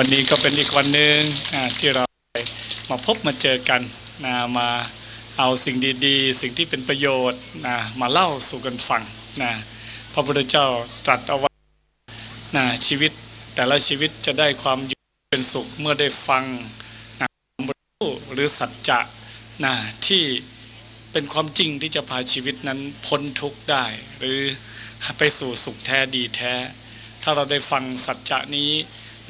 วันนี้ก็เป็นอีกวันหนึ่งที่เรามาพบมาเจอกันนะมาเอาสิ่งดีๆ สิ่งที่เป็นประโยชน์นะมาเล่าสู่กันฟังนะพระพุทธเจ้าตรัสเอาไว้นะชีวิตแต่ละชีวิตจะได้ความเป็นสุขเมื่อได้ฟังนะความรู้หรือสัจจะนะที่เป็นความจริงที่จะพาชีวิตนั้นพ้นทุกข์ได้ หรือไปสู่สุขแท้ดีแท้ ถ้าเราได้ฟังสัจจะนี้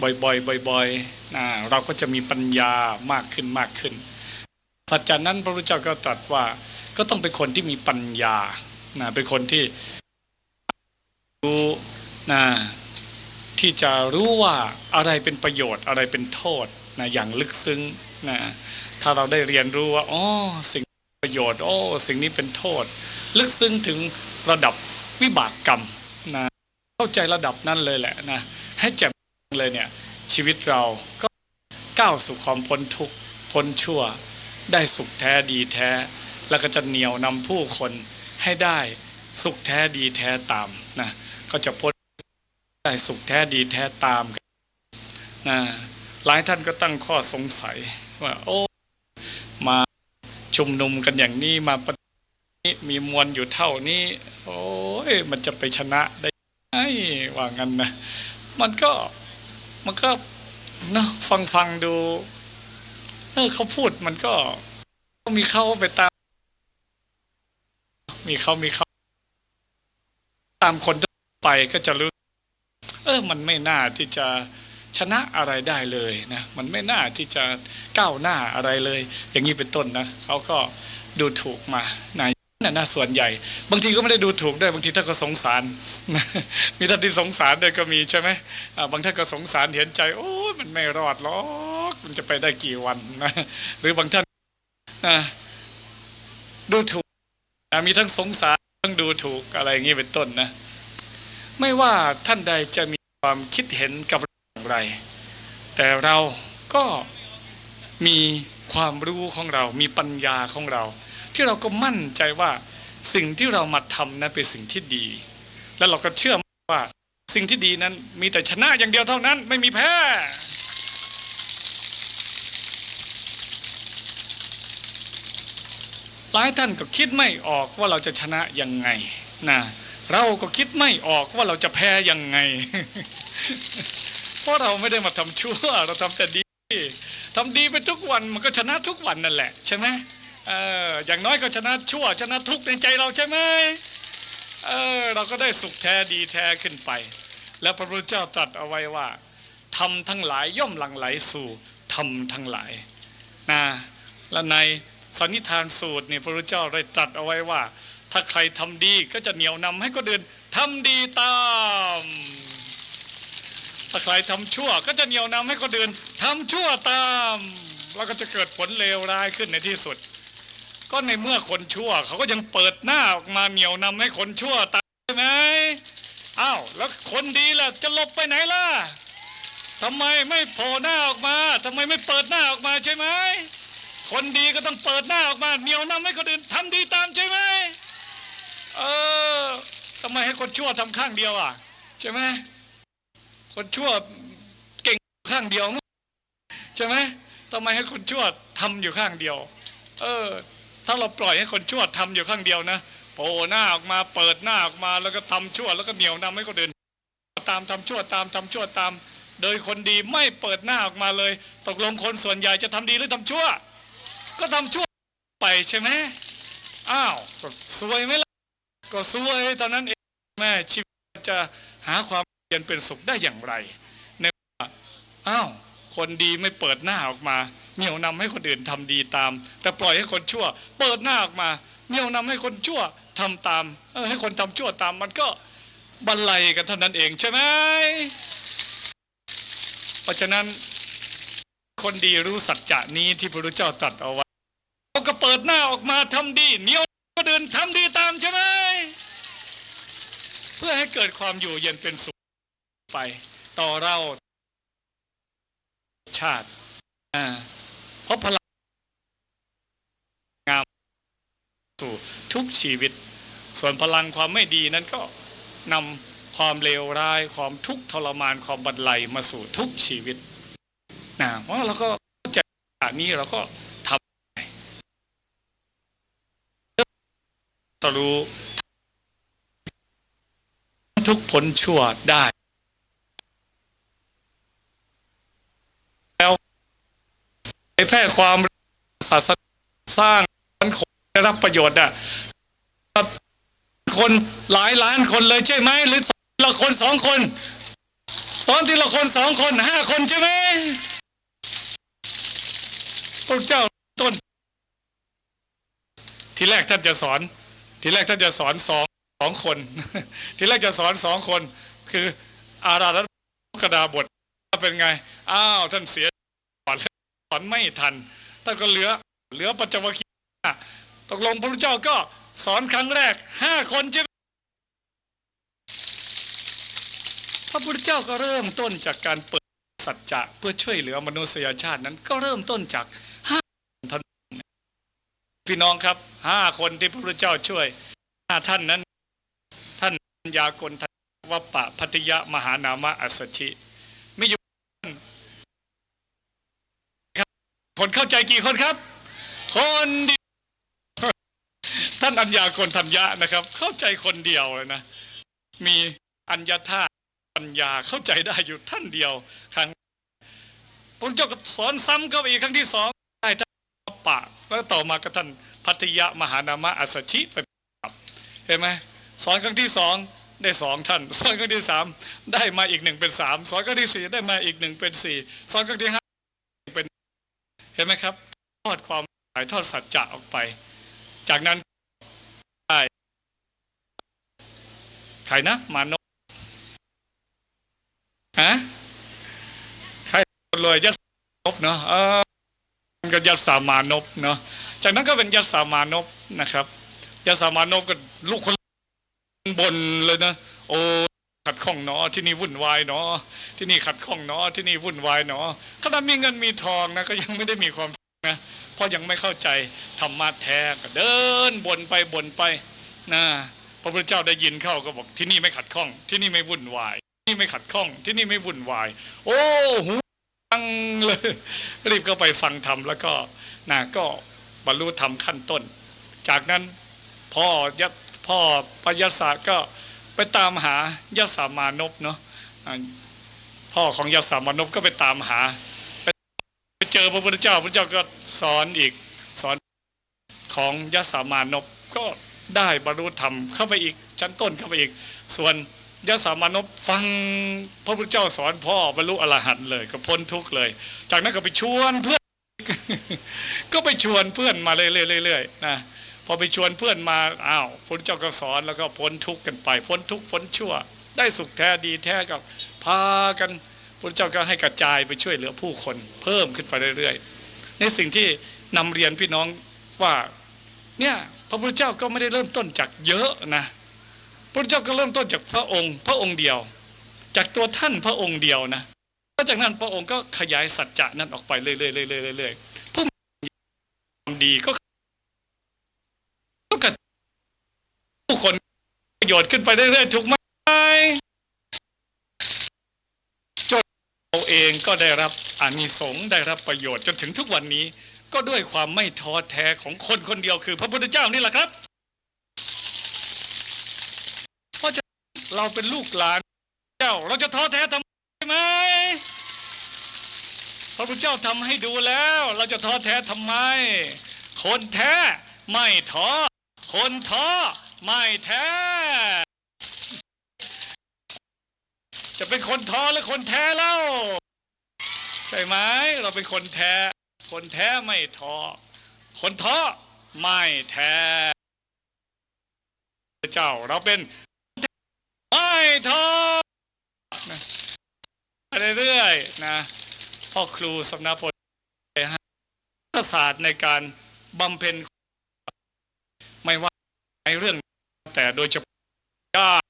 บ่อยๆบ่อยๆเราก็จะมีปัญญามากขึ้นมากขึ้น สัจจานั้นพระพุทธเจ้าก็ตรัสว่าก็ต้องเป็นคนที่มีปัญญานะเป็นคนที่รู้นะที่จะรู้ว่าอะไรเป็นประโยชน์อะไรเป็นโทษนะอย่างลึกซึ้งนะถ้าเราได้เรียนรู้ว่าอ๋อสิ่งประโยชน์โอ้สิ่งนี้เป็นโทษ ลึกซึ้งถึงระดับวิบากกรรมนะเข้าใจระดับนั้นเลยแหละนะให้แจ่ม เลยเนี่ยชีวิตเราก็ก้าวสู่ความพ้นทุกข์พ้นชั่ว ได้สุขแท้ดีแท้ แล้วก็จะเหนียวนำผู้คนให้ได้สุขแท้ดีแท้ตามนะก็จะพ้นได้สุขแท้ดีแท้ตามกันนะหลายท่านก็ตั้งข้อสงสัยว่าโอ้มาชุมนุมกันอย่างนี้มาปนี้มีมวลอยู่เท่านี้ โอ้ยมันจะไปชนะได้ไงว่างั้นนะ มันก็ มันก็เนาะฟังฟังดู เออเขาพูดมันก็ มีเข้าไปตาม มีเขามีเขาตามคนไปก็จะรู้ เออ มันไม่น่าที่จะชนะอะไรได้เลยนะมันไม่น่าที่จะก้าวหน้าอะไรเลย อย่างนี้เป็นต้นนะเขาก็ดูถูกมาใน นั่นนะส่วนใหญ่ บางทีก็ไม่ได้ดูถูกด้วยบางทีท่านก็สงสาร มีท่านที่สงสารด้วยก็มีใช่ไหมบางท่านก็สงสารเห็นใจ โอ้ยมันไม่รอดหรอกมันจะไปได้กี่วันนะหรือบางท่านดูถูกมีทั้งสงสารทั้งดูถูกอะไรอย่างนี้เป็นต้นนะ ไม่ว่าท่านใดจะมีความคิดเห็นกับอย่างไร แต่เราก็มีความรู้ของเรา มีปัญญาของเรา ที่เราก็มั่นใจว่าสิ่งที่เรามาทำนั้นเป็นสิ่งที่ดี แล้วเราก็เชื่อว่าสิ่งที่ดีนั้นมีแต่ชนะอย่างเดียวเท่านั้นไม่มีแพ้หลายท่านก็คิดไม่ออกว่าเราจะชนะยังไงนะเราก็คิดไม่ออกว่าเราจะแพ้ยังไง เพราะเราไม่ได้มาทำชั่ว เราทำแต่ดีทำดีไปทุกวันมันก็ชนะทุกวันนั่นแหละใช่ไหม เอออย่างน้อยก็ชนะชั่วชนะทุกข์ในใจเราใช่ไหมเออเราก็ได้สุขแท้ดีแท้ขึ้นไป แล้วพระพุทธเจ้าตรัสเอาไว้ว่าทำทั้งหลายย่อมหลั่งไหลสู่ทำทั้งหลายนะและในสันนิทานสูตรเนี่ยพระพุทธเจ้าได้ตรัสเอาไว้ว่า ถ้าใครทำดีก็จะเหนี่ยวนำให้คนอื่นทำดีตามถ้าใครทำชั่วก็จะเหนี่ยวนำให้คนอื่นทำชั่วตาม แล้วก็จะเกิดผลเลวร้ายขึ้นในที่สุด ก็ในเมื่อคนชั่ว เขาก็ยังเปิดหน้าออกมาเหนี่ยวนำให้คนชั่วตามใช่ไหมอ้าวแล้วคนดีล่ะจะหลบไปไหนล่ะทำไมไม่โผล่หน้าออกมาทำไมไม่เปิดหน้าออกมาใช่ไหมคนดีก็ต้องเปิดหน้าออกมาเหนี่ยวนำให้คนอื่นทำดีตามใช่ไหมเออทำไมให้คนชั่วทำข้างเดียวอะ ใช่ไหมคนชั่วเก่งข้างเดียวใช่ไหมทำไมให้คนชั่วทำอยู่ข้างเดียว เออ ถ้าเราปล่อยให้คนชั่วทำอยู่ข้างเดียวนะโผล่หน้าออกมาเปิดหน้าออกมาแล้วก็ทำชั่วแล้วก็เหนียวนำให้คนอื่นตามทำชั่วตามทำชั่วตาม โดยคนดีไม่เปิดหน้าออกมาเลย ตกลงคนส่วนใหญ่จะทำดีหรือทำชั่ว ก็ทำชั่วไปใช่ไหมอ้าวก็ซวยไหมล่ะก็ซวยตอนนั้นเองแม่ชีวิตจะหาความเย็นเป็นสุขได้อย่างไรในว่าอ้าวคนดีไม่เปิดหน้าออกมา เหนี่ยวนำให้คนอื่นทำดีตาม แต่ปล่อยให้คนชั่ว เปิดหน้าออกมาเหนี่ยวนำให้คนชั่วทำตามเออให้คนทำชั่วตามมันก็บรรลัยกันเท่านั้นเองใช่ไหมเพราะฉะนั้นคนดีรู้สัจจะนี้ที่พระพุทธเจ้าตรัสเอาไว้เขาก็เปิดหน้าออกมาทำดีเหนี่ยวคนอื่นทำดีตามใช่ไหมเพื่อให้เกิดความอยู่เย็นเป็นสุขไปต่อเราชาติอ่า เพราะพลังงามสู่ทุกชีวิต ส่วนพลังความไม่ดีนั้นก็นำความเลวร้าย ความทุกข์ทรมานความบันไลมาสู่ทุกชีวิตนะเพราะเราก็เข้าใจอันนี้เราก็ทำรู้ทุกผลชั่วได้ แล้วเผย แพร่ความศาสนาสร้างคมได้รับประโยชน์อะคนหลายล้านคนเลยใช่ไหมหรือสอนทีละคนสองคนสอนทีละคนสองคนห้าคนใช่ไหมพระเจ้าต้น ทีแรกท่านจะสอน ทีแรกท่านจะสอนสองสองคน ทีแรกจะสอนสองคน คืออาราธกดาบทเป็นไง อ้าว ท่านเสีย สอนไม่ทันท่านก็เหลือเหลือปัจจวัคคีย์ตกลงพระพุทธเจ้าก็สอนครั้งแรกห้าคนใช่ไหมพระพุทธเจ้าก็เริ่มต้นจากการเปิดสัจจะเพื่อช่วยเหลือมนุษยชาตินั้นก็เริ่มต้นจากห้าท่านพี่น้องครับห้าคนที่พระพุทธเจ้าช่วยห้าท่านนั้น ท่านปัญญากลทันวัปปะพัทยะมหานามะอัสสชิไม่อยู่ คนเข้าใจกี่คนครับ คนเดียวท่านอัญญากลทัญญะนะครับ เข้าใจคนเดียวเลยนะ มีอัญญาธาตุปัญญาเข้าใจได้อยู่ท่านเดียวครั้งพระเจ้าก็สอนซ้ำเข้าไปอีกครั้งที่สองได้ท่านปะแล้วต่อมาก็ท่านพัทยะมหานามะอัสสชิไปครับเห็นไหมสอนครั้งที่สองได้สองท่าน สอนครั้งที่สามได้มาอีกหนึ่งเป็นสามสอนครั้งที่สี่ได้มาอีกหนึ่งเป็นสี่สอนครั้งที่ห้าเป็น เห็นไหมครับทอดความถ่ายทอดสัจจะออกไป จากนั้นได้ใครนะมานพฮะใครเลยยัสานพเนาะเออก็ยัสามานพเนาะจากนั้นก็เป็นยัสามานพนะครับยัสามานพก็ลูกคนบนเลยนะโอ้ขัด ข้องเนาะที่นี่วุ่นวายเนาะที่นี่ขัดข้องเนาะที่นี่วุ่นวายเนาะขนาดมีเงินมีทองนะก็ยังไม่ได้มีความสุขนะเพราะยังไม่เข้าใจธรรมะแท้ก็เดินบนไปบนไปนะพระพุทธเจ้าได้ยินเข้าก็บอกที่นี่ไม่ขัดข้อง ที่นี่ไม่วุ่นวาย ที่นี่ไม่ขัดข้อง ที่นี่ไม่วุ่นวาย โอ้หูฟังเลยรีบก็ไปฟังธรรมแล้วก็นะก็บรรลุธรรมขั้นต้น จากนั้นพ่อยพ่อปยศาก็ ไปตามหายศามานพเนาะพ่อของยศามานพก็ไปตามหาไปเจอพระพุทธเจ้าพระพุทธเจ้าก็สอนอีกสอนของยศามานพก็ได้บรรลุธรรมเข้าไปอีกชั้นต้นเข้าไปอีก ส่วนยศามานพฟังพระพุทธเจ้าสอนพ่อบรรลุอรหันต์เลย ก็พ้นทุกข์เลย จากนั้นก็ไปชวนเพื่อนก็ไปชวนเพื่อนมาเรื่อยๆๆนะ พอไปชวนเพื่อนมาอ้าวพระเจ้าก็สอนแล้วก็พ้นทุกข์กันไป พ้นทุกข์พ้นชั่ว ได้สุขแท้ดีแท้กับพากันพระเจ้าก็ให้กระจายไปช่วยเหลือผู้คน เพิ่มขึ้นไปเรื่อยๆในสิ่งที่นำเรียนพี่น้องว่าเนี่ยพระพุทธเจ้าก็ไม่ได้เริ่มต้นจากเยอะนะพระพุทธเจ้าก็เริ่มต้นจากพระองค์ พระองค์เดียว จากตัวท่านพระองค์เดียวนะแล้วจากนั้นพระองค์ก็ขยายสัจจะนั้นออกไปเรื่อยๆเรื่อยๆเรื่อยๆผู้ทำดีก็ระผู้คน ประโยชน์ขึ้นไปเรื่อยๆถูกไหมจนเราเองก็ได้รับอานิสงส์ได้รับประโยชน์จนถึงทุกวันนี้ ก็ด้วยความไม่ท้อแท้ของคนคนเดียวคือ พระพุทธเจ้านี่แหละครับเพราะฉะนั้นเราเป็นลูกหลานเจ้า เราจะท้อแท้ทำไมพระพุทธเจ้าทำให้ดูแล้ว เราจะท้อแท้ทำไม คนแท้ไม่ท้อคนท้อ ไม่แท้ จะเป็นคนท้อหรือคนแท้เล่า ใช่ไหมเราเป็นคนแท้ คนแท้ไม่ท้อคนท้อไม่แท้เจ้าเราเป็นไม่ท้อนะเรื่อยๆนะพ่อครูสำนักพลศาสตร์ในการบำเพ็ญ ในเรื่องแต่โดยเฉพาะญาติ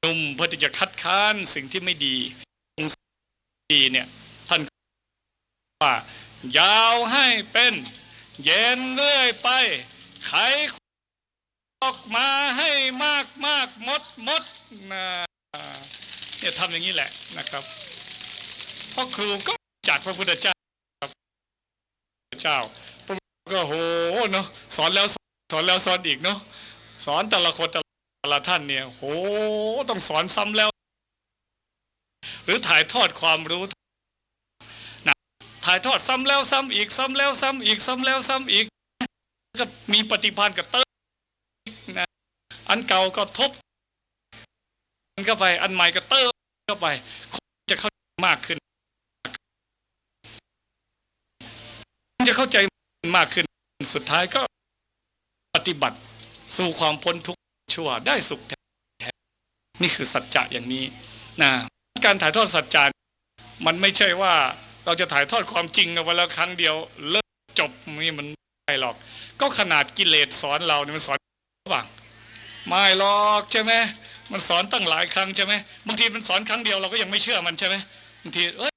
หนุ่มเพื่อที่จะคัดค้านสิ่งที่ไม่ดีดีเนี่ยท่านว่ายาวให้เป็น เย็นเรื่อยไป ไขออกมาให้มากมากมดมดนะเนี่ยทำอย่างนี้แหละนะครับเพราะครูก็จากพระพุทธเจ้าพระเจ้าพระพุทธเจ้าก็โหเนาะสอนแล้วสอน อนแล้วสอนอีกเนาะสอนแต่ละคนแต่ละท่านเนี่ยโหต้องสอนซ้ำแล้ว หรือถ่ายทอดความรู้นะถ่ายทอดซ้ำแล้วซ้ำอีกซ้ำแล้วซ้ำอีกซ้ำแล้วซ้ำอีกก็มีปฏิพันธ์กับเติมนะอันเก่าก็ทบเข้าไปอันใหม่ก็เติมเข้าไปจะเข้าใจมากขึ้น จะเข้าใจมากขึ้นสุดท้ายก็ ฏิบัติ สู่ความพ้นทุกข์ชั่วได้สุขแท้นี่คือสัจจะอย่างนี้นะการถ่ายทอดสัจจะมันไม่ใช่ว่าเราจะถ่ายทอดความจริงเอาไว้แล้วครั้งเดียวเลิกจบนี่มันไม่หรอก ก็ขนาดกิเลสสอนเราเนี่ยมันสอนบ้างไม่หรอกใช่ไหมมันสอนตั้งหลายครั้งใช่ไหมบางทีมันสอนครั้งเดียวเราก็ยังไม่เชื่อมันใช่ไหมบางทีเอ้ย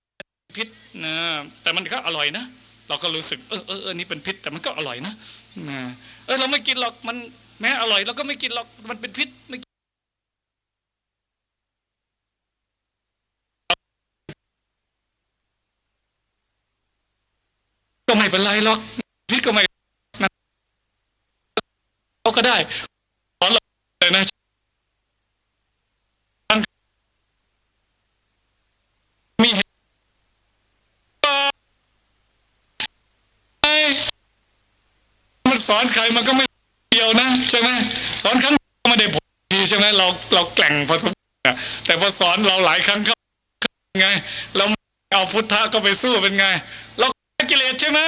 พิษนะแต่มันก็อร่อยนะ เราก็รู้สึกเออเออเออนี่เป็นพิษแต่มันก็อร่อยนะนะ เออเราไม่กินหรอกมันแม้อร่อยเราก็ไม่กินหรอกมันเป็นพิษไม่กินก็ไม่เป็นไรหรอกพิษก็ไม่เราก็ได้สอนเราเลยนะมีเหตุ มัน สอนใครมันก็ไม่เดียวนะใช่ไหมสอนครั้งไม่ได้ผลดีใช่ไหมเราเราแกล่งพอสมควรแต่พอสอนเราหลายครั้งเข้าไง เราเอาพุทธะก็ไปสู้เป็นไง เรากิเลสใช่ไหม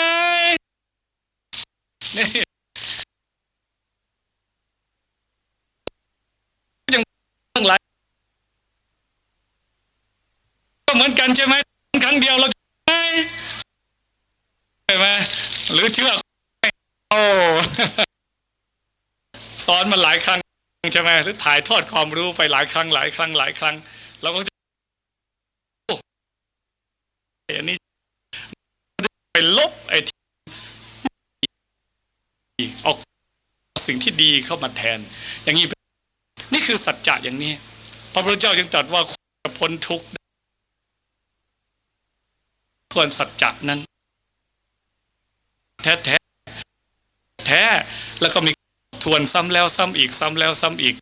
นี่ยังหลายก็เหมือนกันใช่ไหมครั้งเดียวเราใช่ไหมหรือเชื่อ โอ้สอนมาหลายครั้งใช่ไหมหรือถ่ายทอดความรู้ไปหลายครั้ง หลายครั้ง หลายครั้งเราก็จะโอ้อันนี้ไปลบไอ้ที่ออกสิ่งที่ดีเข้ามาแทน อย่างนี้นี่คือสัจจะอย่างนี้ พระพุทธเจ้าจึงตรัสว่าคนจะพ้นทุกข์ควรสัจจะนั้น แท้ แท้ แล้วก็มีทวนซ้ำแล้วซ้ำอีกซ้ำแล้วซ้ำอีก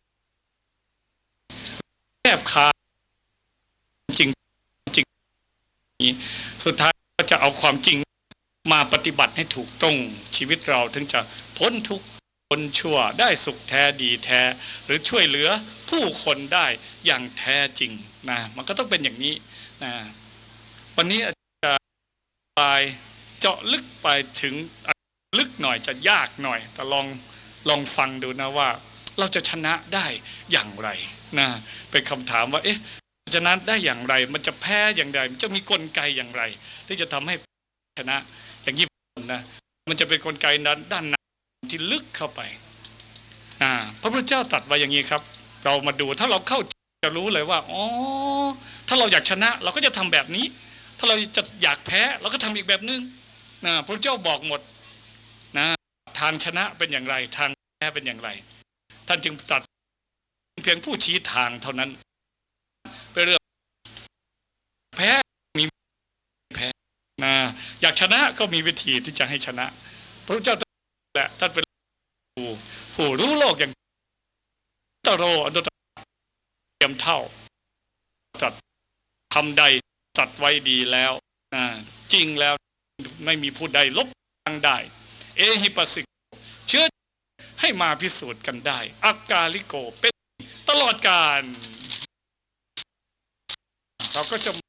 แทบขาจริงจริงนี้สุดท้ายก็จะเอาความจริงมาปฏิบัติให้ถูกต้องชีวิตเราถึงจะพ้นทุกข์พ้นชั่วได้สุขแท้ดีแท้ หรือช่วยเหลือผู้คนได้อย่างแท้จริงนะมันก็ต้องเป็นอย่างนี้นะวันนี้อาจจะไปเจาะลึกไปถึง ลึกหน่อยจะยากหน่อย แต่ลองลองฟังดูนะว่า เราจะชนะได้อย่างไรนะเป็นคำถามว่าเอ๊ะชนะได้อย่างไร มันจะแพ้อย่างไร มันจะมีกลไกอย่างไร ที่จะทำให้ชนะอย่างนี้นะมันจะเป็นกลไกนั้นด้านในที่ลึกเข้าไปอ่าพระพุทธเจ้าตรัสไว้อย่างนี้ครับ เรามาดูถ้าเราเข้าจะรู้เลยว่าอ๋อถ้าเราอยากชนะเราก็จะทำแบบนี้ ถ้าเราจะอยากแพ้เราก็ทำอีกแบบนึงนะพระพุทธเจ้าบอกหมด ทางชนะเป็นอย่างไร ทางแพ้เป็นอย่างไร ท่านจึงตัดเพียงผู้ชี้ทางเท่านั้นเป็นเรื่องแพ้มีแพ้นะอยากชนะก็มีวิธีที่จะให้ชนะ พระพุทธเจ้าแหละท่านเป็นผู้ผู้รู้โลกอย่างตโรอนุตรเตรียมเท่าจัดคำใดจัดไว้ดีแล้วนะจริงแล้วไม่มีผู้ใดลบทางได้ เอหิปัสสิโกเชื่อให้มาพิสูจน์กันได้อากาลิโกเป็นตลอดการ เราก็จะม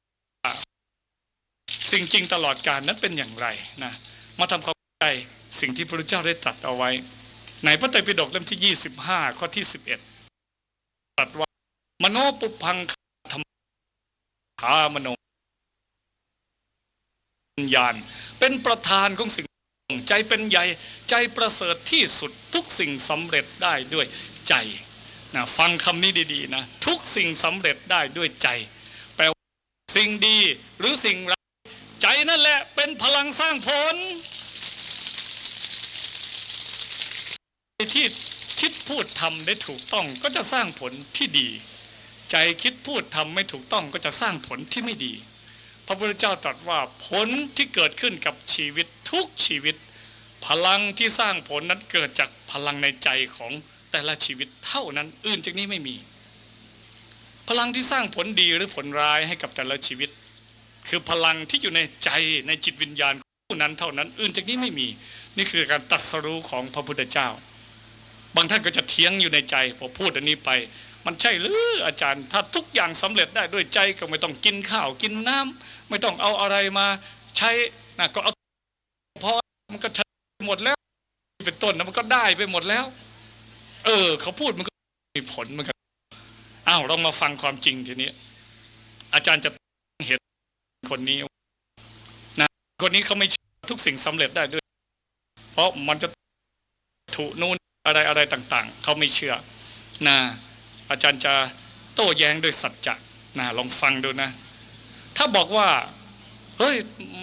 าสิ่งจริงตลอดการนั้นเป็นอย่างไรนะมาทำความเข้าใจสิ่งที่พระเจ้าได้ตรัสเอาไว้ ในพระไตรปิฎกเล่มที่ 25 ข้อที่ 11ตรัสว่ามโนปุพังธรรมหามโนวิญญาณเป็นประธานของสิ่ง ใจเป็นใหญ่ใจประเสริฐที่สุดทุกสิ่งสำเร็จได้ด้วยใจนะฟังคำนี้ดีๆนะทุกสิ่งสำเร็จได้ด้วยใจ แปลว่าสิ่งดีหรือสิ่งร้ายใจนั่นแหละเป็นพลังสร้างผล ที่คิดพูดทำได้ถูกต้องก็จะสร้างผลที่ดี ใจคิดพูดทำไม่ถูกต้องก็จะสร้างผลที่ไม่ดี ระพุทธเจ้าตรัสว่าผลที่เกิดขึ้นกับชีวิตทุกชีวิต พลังที่สร้างผลนั้นเกิดจากพลังในใจของแต่ละชีวิตเท่านั้นอื่นจากนี้ไม่มี พลังที่สร้างผลดีหรือผลร้ายให้กับแต่ละชีวิต คือพลังที่อยู่ในใจในจิตวิญญาณผู้นั้นเท่านั้น อื่นจากนี้ไม่มี นี่คือการตรัสรู้ของพระพุทธเจ้า บางท่านก็จะเถียงอยู่ในใจพอพูดอันนี้ไป มันใช่หรืออาจารย์ ถ้าทุกอย่างสำเร็จได้ด้วยใจก็ไม่ต้องกินข้าวกินน้ำไม่ต้องเอาอะไรมาใช้นะก็เอาพอมันก็ใช้หมดแล้วเป็นต้นนะมันก็ได้ไปหมดแล้ว เออ เขาพูดมันก็มีผลเหมือนกันอ้าวเรามาฟังความจริงทีนี้ อาจารย์จะเห็นคนนี้นะคนนี้เขาไม่เชื่อทุกสิ่งสำเร็จได้ด้วย เพราะมันจะถูกนู่นอะไรอะไรต่าง ๆ เขาไม่เชื่อนะ อาจารย์จะโต้แย้งด้วยสัจจะนะลองฟังดูนะ ถ้าบอกว่าเฮ้ย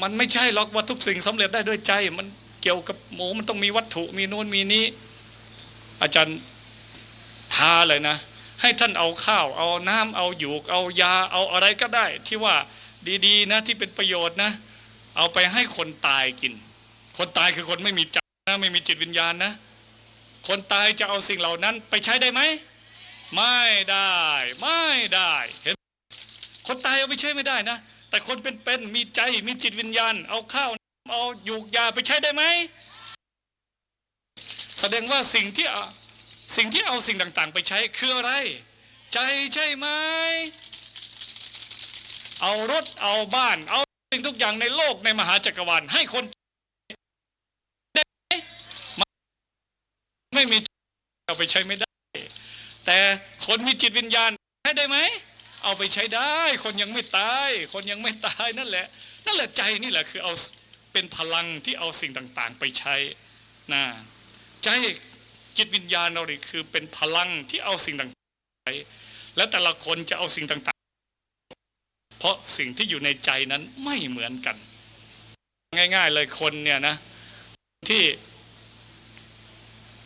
มันไม่ใช่หรอกว่าทุกสิ่งสำเร็จได้ด้วยใจ มันเกี่ยวกับหมูมันต้องมีวัตถุมีโน่นมีนี้ อาจารย์ท้าเลยนะ ให้ท่านเอาข้าว เอาน้ำเอาหยูก เอายาเอาอะไรก็ได้ ที่ว่าดีๆนะที่เป็นประโยชน์นะ เอาไปให้คนตายกิน คนตายคือคนไม่มีใจนะไม่มีจิตวิญญาณนะ คนตายจะเอาสิ่งเหล่านั้นไปใช้ได้ไหม ไม่ได้ไม่ได้เห็นคนตายเอาไปใช้ไม่ได้นะ แต่คนเป็นๆมีใจมีจิตวิญญาณ เอาข้าวเอาหยูกยาไปใช้ได้ไหมแสดงว่าสิ่งที่สิ่งที่เอาสิ่งต่างๆ ไปใช้คืออะไร ใจใช่ไหมเอารถเอาบ้าน เอาสิ่งทุกอย่างในโลกในมหาจักรวาลให้คนได้ไหมไม่มีเอาไปใช้ไม่ได้ แต่คนมีจิตวิญญาณให้ได้ไหม เอาไปใช้ได้ คนยังไม่ตาย คนยังไม่ตายนั่นแหละ นั่นแหละใจนี่แหละคือเอาเป็นพลังที่เอาสิ่งต่างๆ ไปใช้นะใจจิตวิญญาณเราเนี่คือเป็นพลังที่เอาสิ่งต่างๆไปและแต่ละคนจะเอาสิ่งต่างๆ เพราะสิ่งที่อยู่ในใจนั้นไม่เหมือนกัน ง่าย ๆ เลยคนเนี่ยนะ ที่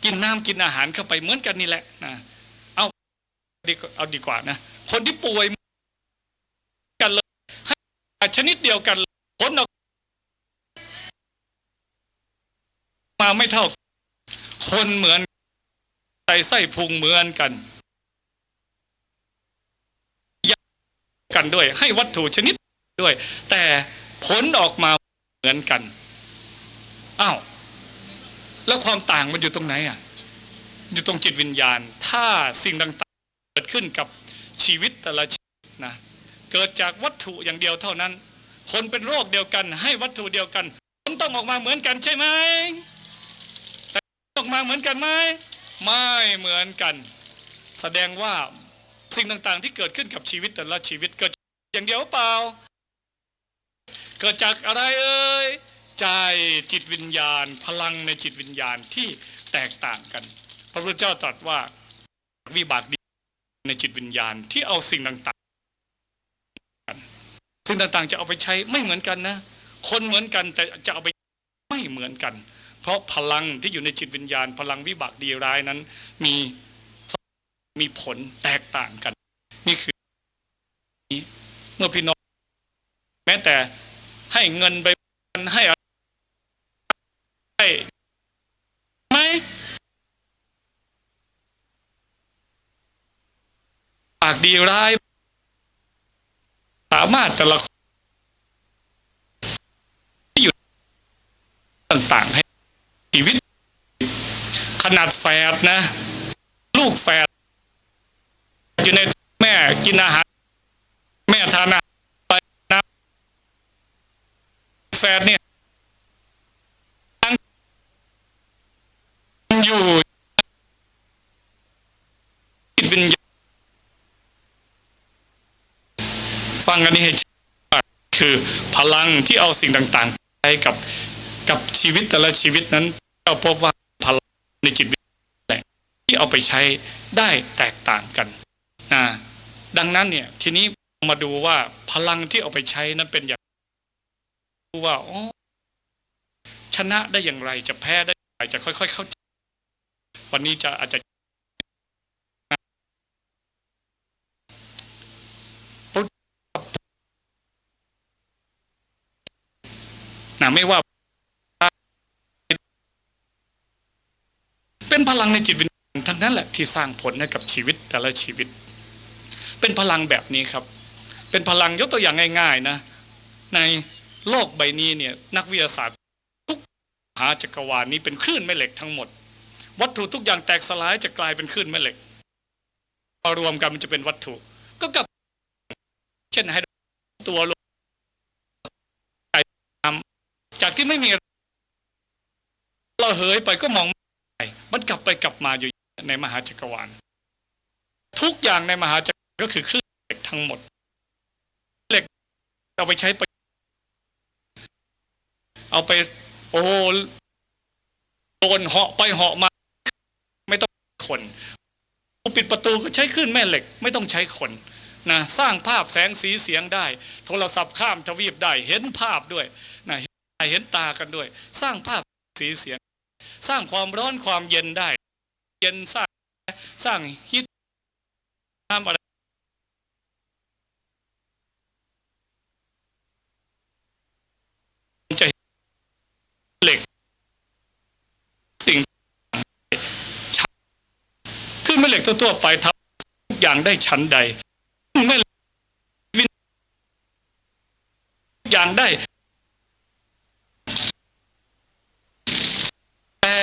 กินน้ำกินอาหารเข้าไปเหมือนกันนี่แหละนะเอาดีกว่า เอาดีกว่านะ คนที่ป่วยกันเลยให้ชนิดเดียวกันผลออกมาไม่เท่า คนเหมือนไตไส้พุงเหมือนกันยากันด้วย ให้วัตถุชนิดด้วย แต่ผลออกมาเหมือนกันอ้าวแล้วความต่างมันอยู่ตรงไหนอะ อยู่ตรงจิตวิญญาณ ถ้าสิ่งต่าง ดขึ้นกับชีวิตแต่ละชีวิตนะเกิดจากวัตถุอย่างเดียวเท่านั้น คนเป็นโรคเดียวกัน ให้วัตถุเดียวกันผลต้องออกมาเหมือนกันใช่ไหมแต่ออกมาเหมือนกันไหมไม่เหมือนกัน แสดงว่าสิ่งต่างๆ ที่เกิดขึ้นกับชีวิตแต่ละชีวิตเกิดอย่างเดียวเปล่า เกิดจากอะไรเอ่ยใจจิตวิญญาณ พลังในจิตวิญญาณที่แตกต่างกัน พระพุทธเจ้าตรัสว่าวิบากดี ในจิตวิญญาณที่เอาสิ่งต่างๆ สิ่งต่างๆ จะเอาไปใช้ไม่เหมือนกันนะ คนเหมือนกันแต่จะเอาไปไม่เหมือนกัน เพราะพลังที่อยู่ในจิตวิญญาณ พลังวิบากดีร้ายนั้น มีมีผลแตกต่างกัน นี่คือเมื่อพี่น้องแม้แต่ให้เงินไปให้อะไรให้ไหม ปาก ดีร้าย สามารถแต่ละคนที่อยู่ต่างๆ ให้ชีวิต ขนาดแฝดนะ ลูกแฝดอยู่ในแม่กินอาหาร แม่ทานอาหารไปนะแฝดเนี่ยจิตวิญญาณ ฟัง กันนี้ให้ว่าคือพลังที่เอาสิ่งต่างๆไปกับกับชีวิตแต่ละชีวิตนั้นเราพบว่าพลังในจิตวิญญาณที่เอาไปใช้ได้แตกต่างกันนะดังนั้นเนี่ยทีนี้มาดูว่าพลังที่เอาไปใช้นั้นเป็นอย่างดูว่าอ๋อชนะได้อย่างไรจะแพ้ได้อย่างไรจะค่อย ๆ เข้าใจวันนี้จะอาจจะ ไม่ว่า เป็นพลังในจิตวิญญาณทั้งนั้นแหละที่สร้างผลให้กับชีวิตแต่ละชีวิต เป็นพลังแบบนี้ครับ เป็นพลังยกตัวอย่างง่าย ๆนะ ในโลกใบนี้เนี่ยนักวิทยาศาสตร์ทุกมหาจักรวาลนี้เป็นคลื่นแม่เหล็กทั้งหมด วัตถุทุกอย่างแตกสลายจะกลายเป็นคลื่นแม่เหล็กพอรวมกันมันจะเป็นวัตถุ ก็กับ เช่นไฮโดรตัวลง จากที่ไม่มีเราเหยไปก็มองไม่มันกลับไปกลับมาอยู่ในมหาจักรวาล ทุกอย่างในมหาจักรก็คือคลื่นเหล็กทั้งหมดเหล็กเอาไปใช้ไปเอาไปโอ้โดนเหาะไปเหาะมา ไม่ต้องคนปิดประตูก็ใช้คลื่นแม่เหล็ก ไม่ต้องใช้คนนะสร้างภาพแสงสีเสียงได้ โทรศัพท์ข้ามทวีปได้เห็นภาพด้วย เห็นตากันด้วย สร้างภาพสีเสียง สร้างความร้อนความเย็นได้ เย็นสร้างสร้างฮิตน้ำอะไรจะเห็นเหล็ก สิ่งชัดขึ้นแม่เหล็กทั่วๆไปทำทุกอย่างได้ชั้นใดแม่วิญทุกอย่างได้ แต่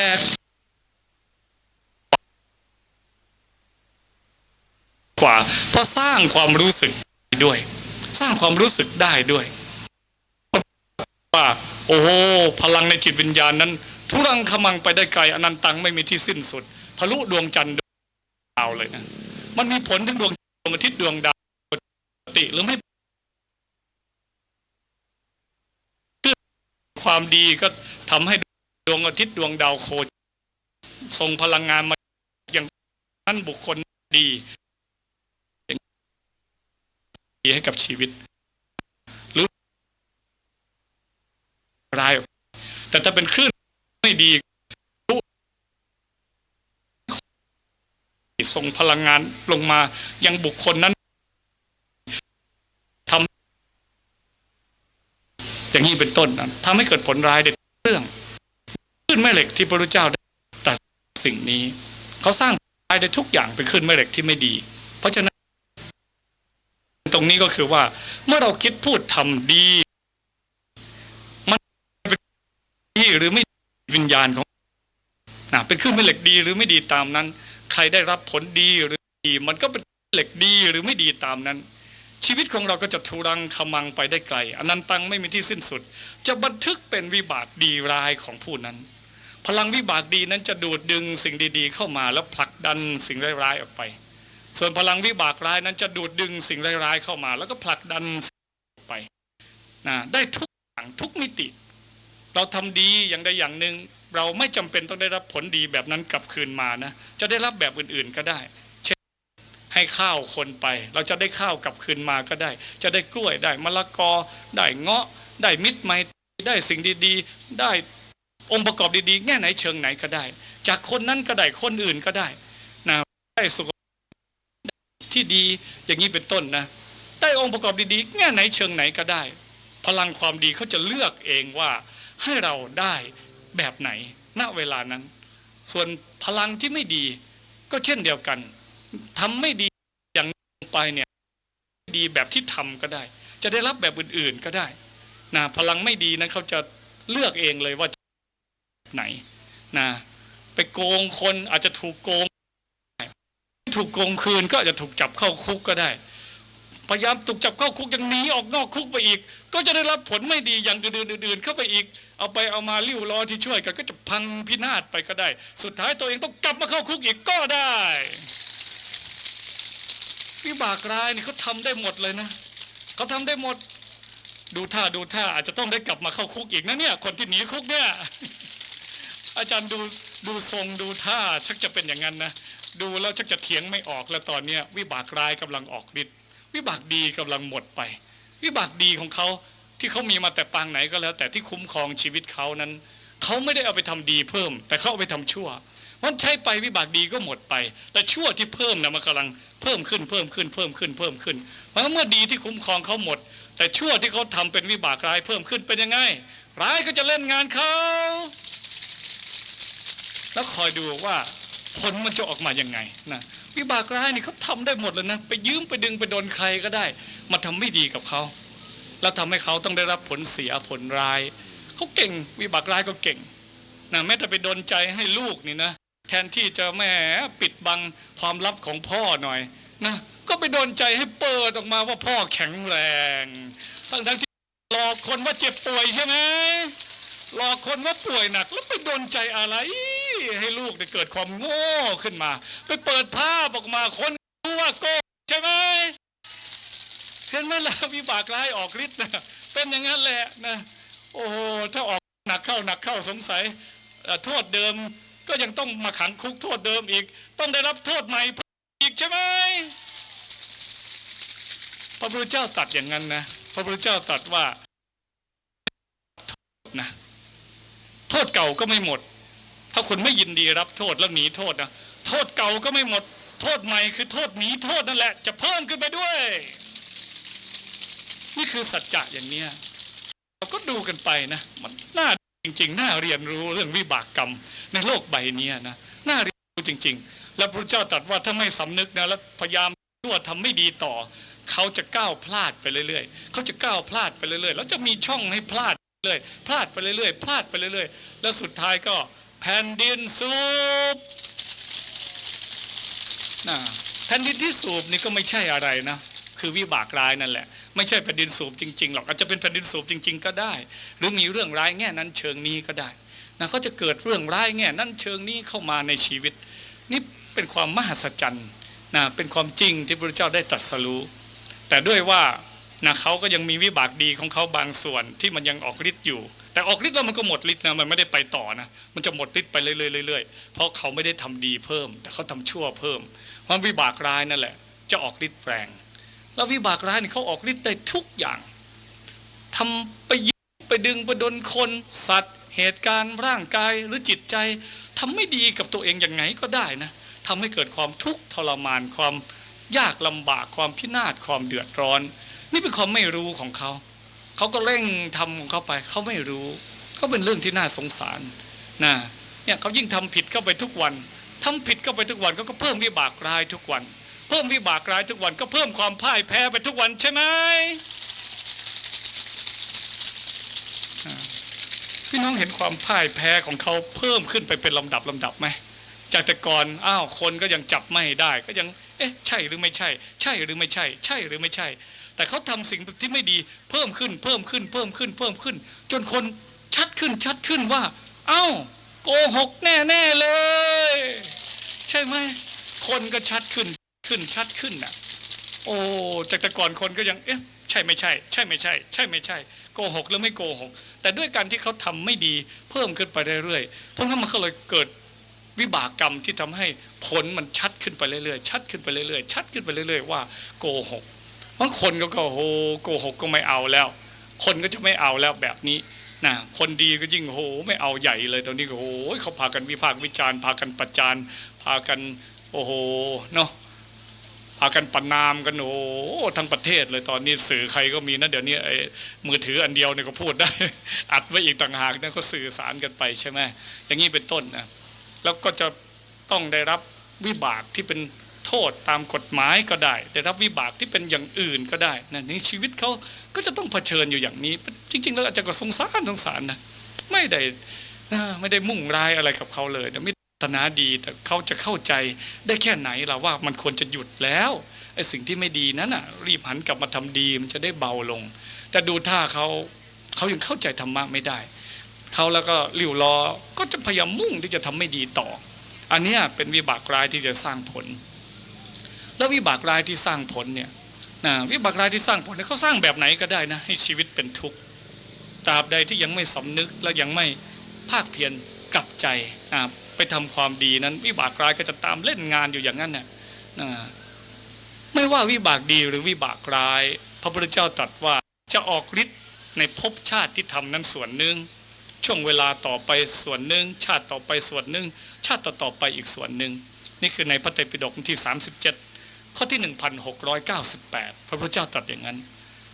กว่า เพราะสร้างความรู้สึกด้วย สร้างความรู้สึกได้ด้วยว่าโอ้โหพลังในจิตวิญญาณนั้น ทุรังขมังไปได้ไกลอนันตังไม่มีที่สิ้นสุดทะลุดวงจันทร์ดวงดาวเลยนะมันมีผลถึงดวงดวงอาทิตย์ดวงดาวปกติหรือไม่คือความดีก็ทำให้ดวงอาทิตย์ดวงดาวโคจรส่งพลังงานมาอย่างนั้นบุคคลดี ดีให้กับชีวิต หรือร้าย แต่ถ้าเป็นคลื่นไม่ดีส่งพลังงานลงมายังบุคคลนั้นทำอย่างนี้เป็นต้นนะทำให้เกิดผลร้ายในเรื่องคลื่นแม่เหล็กที่พระพุทธเจ้าได้ตรัสสิ่งนี้ เขาสร้างรายได้ทุกอย่างเป็นคลื่นแม่เหล็กที่ไม่ดี เพราะฉะนั้น รงนี้ก็คือว่า เมื่อเราคิดพูดทำดี มันเป็นดีหรือไม่วิญญาณของนะเป็นคลื่นแม่เหล็กดีหรือไม่ดีตามนั้น ใครได้รับผลดีหรือดี มันก็เป็นเหล็กดีหรือไม่ดีตามนั้น ชีวิตของเราก็จะทุรังขมังไปได้ไกลอนันตังไม่มีที่สิ้นสุด จะบันทึกเป็นวิบากดีร้ายของผู้นั้น พลังวิบากดีนั้นจะดูดดึงสิ่งดี ๆ เข้ามาแล้วผลักดันสิ่งร้ายๆออกไป ส่วนพลังวิบากร้ายนั้นจะดูดดึงสิ่งร้ายๆเข้ามา แล้วก็ผลักดันไปนะได้ทุกอย่างทุกมิติ เราทำดีอย่างใดอย่างหนึ่งเราไม่จำเป็นต้องได้รับผลดีแบบนั้นกลับคืนมานะจะได้รับแบบอื่นๆก็ได้ เช่นให้ข้าวคนไป เราจะได้ข้าวกลับคืนมาก็ได้ จะได้กล้วยได้มะละกอ ได้เงาะ ได้มิตรไมตรีได้สิ่งดีๆ ได้องค์ประกอบดีๆ แง่ไหนเชิงไหนก็ได้ จากคนนั้นก็ได้คนอื่นก็ได้นะได้สุข ที่ดีอย่างนี้เป็นต้นนะ ได้องค์ประกอบดีๆ แง่ไหนเชิงไหนก็ได้ พลังความดีเขาจะเลือกเองว่าให้เราได้แบบไหนณเวลานั้น ส่วนพลังที่ไม่ดีก็เช่นเดียวกันทำไม่ดีอย่างไปเนี่ยดีแบบที่ทำก็ได้ จะได้รับแบบอื่นๆก็ได้นะพลังไม่ดีนั้นเขาจะเลือกเองเลยว่าไหนนะไปโกงคนอาจจะถูกโกง ถูกโกงคืนก็อาจจะถูกจับเข้าคุกก็ได้ พยายามถูกจับเข้าคุกยังหนีออกนอกคุกไปอีก ก็จะได้รับผลไม่ดีอย่างอื่นๆเข้าไปอีก เอาไปเอามาลิ้วล้อที่ช่วยกันก็จะพังพินาศไปก็ได้ สุดท้ายตัวเองต้องกลับมาเข้าคุกอีกก็ได้วิบากร้ายนี่เขาทำได้หมดเลยนะเขาทำได้หมด ดูท่าดูท่าอาจจะต้องได้กลับมาเข้าคุกอีกนะเนี่ย คนที่หนีคุกเนี่ย อาจารย์ดูดูทรงดูท่าชักจะเป็นอย่างนั้นนะ ดูแล้วชักจะเถียงไม่ออกแล้วตอนเนี้ยวิบากร้ายกำลังออกฤทธิ์วิบากดีกำลังหมดไป วิบากดีของเขาที่เขามีมาแต่ปางไหนก็แล้ว แต่ที่คุ้มครองชีวิตเขานั้นเขาไม่ได้เอาไปทำดีเพิ่ม แต่เขาเอาไปทำชั่วมันใช้ไปวิบากดีก็หมดไป แต่ชั่วที่เพิ่มนะมันกำลังเพิ่มขึ้นเพิ่มขึ้นเพิ่มขึ้นเพิ่มขึ้น เพราะเมื่อดีที่คุ้มครองเขาหมด แต่ชั่วที่เขาทำเป็นวิบากร้ายเพิ่มขึ้นเป็นยังไง ร้ายก็จะเล่นงานเขาแล้วคอยดูว่า ผลมันจะออกมายังไงนะวิบากร้ายนี่เขาทำได้หมดเลยนะไปยืมไปดึงไปโดนใครก็ได้ มาทำไม่ดีกับเขาแล้วทำให้เขาต้องได้รับผลเสียผลร้ายเขาเก่งวิบากร้ายก็เก่งนะแม้แต่ไปโดนใจให้ลูกนี่นะแทนที่จะแหมปิดบังความลับของพ่อหน่อยนะก็ไปโดนใจให้เปิดออกมาว่าพ่อแข็งแรง ทั้งทั้งที่หลอกคนว่าเจ็บป่วยใช่ไหม หลอกคนว่าป่วยหนัก แล้วไปโดนใจอะไร ให้ลูกเนี่ยเกิดความโง่ขึ้นมา ไปเปิดภาพออกมาคนรู้ว่าโกงใช่ไหมเห็นไหมล่ะวิบากร้ายออกฤทธิ์นะเป็นอย่างนั้นแหละนะ โอ้ถ้าออกหนักเข้าหนักเข้าสงสัยโทษเดิมก็ยังต้องมาขังคุกโทษเดิมอีก ต้องได้รับโทษใหม่อีกใช่ไหมพระพุทธเจ้าตัดอย่างนั้นนะ พระพุทธเจ้าตัดว่านะ โทษเก่าก็ไม่หมด ถ้าคุณไม่ยินดีรับโทษแล้วหนีโทษนะโทษเก่าก็ไม่หมด โทษใหม่คือโทษหนีโทษนั่นแหละ จะเพิ่มขึ้นไปด้วย นี่คือสัจจะอย่างเนี้ยเราก็ดูกันไปนะ มันน่าจริง ๆ น่าเรียนรู้เรื่องวิบากกรรม ในโลกใบนี้นะน่าเรียนรู้จริง ๆ แล้วพระเจ้าตรัสว่าถ้าไม่สำนึกนะแล้วพยายามชั่วทำไม่ดีต่อ เขาจะก้าวพลาดไปเรื่อยๆ เขาจะก้าวพลาดไปเรื่อยๆ แล้วจะมีช่องให้พลาด เรื่อยพลาดไปเรื่อยๆพลาดไปเรื่อยๆ แล้วสุดท้ายก็แผ่นดินสูบนะแผ่นดินที่สูบนี่ก็ไม่ใช่อะไรนะ คือวิบากร้ายนั่นแหละ ไม่ใช่แผ่นดินสูบจริงๆหรอกอาจจะเป็นแผ่นดินสูบจริง ๆ ก็ได้ หรือมีเรื่องร้ายแง่นั้นเชิงนี้ก็ได้นะเขาจะเกิดเรื่องร้ายแง่นั้นเชิงนี้เข้ามาในชีวิต นี่เป็นความมหัศจรรย์นะเป็นความจริงที่พระเจ้าได้ตรัสรู้แต่ด้วยว่า นะเขาก็ยังมีวิบากดีของเขาบางส่วนที่มันยังออกฤทธิ์อยู่ แต่ออกฤทธิ์แล้วมันก็หมดฤทธิ์นะมันไม่ได้ไปต่อนะมันจะหมดฤทธิ์ไปเรื่อยๆเพราะเขาไม่ได้ทำดีเพิ่ม แต่เขาทำชั่วเพิ่มเพราะวิบากร้ายนั่นแหละ จะออกฤทธิ์แรงแล้ววิบากร้ายนี่เขาออกฤทธิ์ได้ทุกอย่างทำไปยึดไปดึงไปดนคนสัตว์ เหตุการณ์ร่างกายหรือจิตใจทำไม่ดีกับตัวเองอย่างไงก็ได้นะทำให้เกิดความทุกข์ทรมานความยากลำบากความพินาศความเดือดร้อน นี่เป็นความไม่รู้ของเขา เขาก็เร่งทำของเขาไป เขาไม่รู้ ก็เป็นเรื่องที่น่าสงสารนะเนี่ยเขายิ่งทำผิดเข้าไปทุกวันทำผิดเข้าไปทุกวันเขาก็เพิ่มวิบากร้ายทุกวัน เพิ่มวิบากร้ายทุกวันก็เพิ่มความพ่ายแพ้ไปทุกวันใช่ไหมพี่น้องเห็นความพ่ายแพ้ของเขาเพิ่มขึ้นไปเป็นลำดับลำดับไหมจากแต่ก่อนอ้าวคนก็ยังจับไม่ได้ ก็ยัง เอ๊ะ ใช่หรือไม่ใช่ ใช่หรือไม่ใช่ ใช่หรือไม่ใช่ แต่เขาทำสิ่งที่ไม่ดีเพิ่มขึ้นเพิ่มขึ้นเพิ่มขึ้นเพิ่มขึ้น จนคนชัดขึ้นชัดขึ้นว่า เอ้าโกหกแน่ๆเลย ใช่ไหมคนก็ชัดขึ้นขึ้นชัดขึ้นน่ะ โอ้จากแต่ก่อนคนก็ยังเอ๊ะใช่ไม่ใช่ ใช่ไม่ใช่ ใช่ไม่ใช่โกหกหรือไม่โกหก แต่ด้วยการที่เขาทำไม่ดีเพิ่มขึ้นไปเรื่อยๆเพราะงั้นมันก็เลยเกิดวิบากกรรมที่ทำให้ผลมันชัดขึ้นไปเรื่อยๆชัดขึ้นไปเรื่อยๆชัดขึ้นไปเรื่อยๆว่าโกหก บางคนก็ก็โหโกหกก็ไม่เอาแล้ว คนก็จะไม่เอาแล้วแบบนี้นะคนดีก็ยิ่งโหไม่เอาใหญ่เลยตอนนี้ก็โหเขาพากันวิพากษ์วิจารณ์พากันประจานพากันโอ้โหเนาะพากันประนามกันโอ้ทั้งประเทศเลยตอนนี้สื่อใครก็มีนะเดี๋ยวนี้ไอ้มือถืออันเดียวเนี่ยก็พูดได้ อัดไว้อีกต่างหากนั่นก็สื่อสารกันไปใช่ไหมอย่างนี้เป็นต้นนะแล้วก็จะต้องได้รับวิบากที่เป็น โทษตามกฎหมายก็ได้ ได้รับวิบากที่เป็นอย่างอื่นก็ได้นะในชีวิตเขาก็จะต้องเผชิญอยู่อย่างนี้ จริง ๆ แล้วอาจจะก็สงสารสงสารนะไม่ได้อ่าไม่ได้มุ่งร้ายอะไรกับเขาเลยแต่มิตรนาดีแต่เขาจะเข้าใจได้แค่ไหนล่ะว่ามันควรจะหยุดแล้วไอ้สิ่งที่ไม่ดีนั้นอะ รีบหันกลับมาทำดีมันจะได้เบาลง แต่ดูท่าเขาเขายังเข้าใจธรรมะไม่ได้เขาแล้วก็ริ้วรอก็จะพยายามมุ่งที่จะทำไม่ดีต่อ อันนี้เป็นวิบากร้ายที่จะสร้างผล แล้ววิบากร้ายที่สร้างผลเนี่ยนะวิบากร้ายที่สร้างผลเนี่ยเขาสร้างแบบไหนก็ได้นะให้ชีวิตเป็นทุกข์ตราบใดที่ยังไม่สำนึกและยังไม่ภาคเพียรกลับใจนะไปทำความดีนั้น วิบากร้ายก็จะตามเล่นงานอยู่อย่างนั้นน่ะนะไม่ว่าวิบากดีหรือวิบากร้าย พระพุทธเจ้าตรัสว่าจะออกฤทธิ์ในภพชาติที่ทำนั้นส่วนหนึ่งช่วงเวลาต่อไปส่วนหนึ่งชาติต่อไปส่วนหนึ่งชาติต่อต่อไปอีกส่วนหนึ่งนี่คือในพระไตรปิฎกที่ 37 ข้อที่ 1698 พระพุทธเจ้าตรัสอย่างนั้น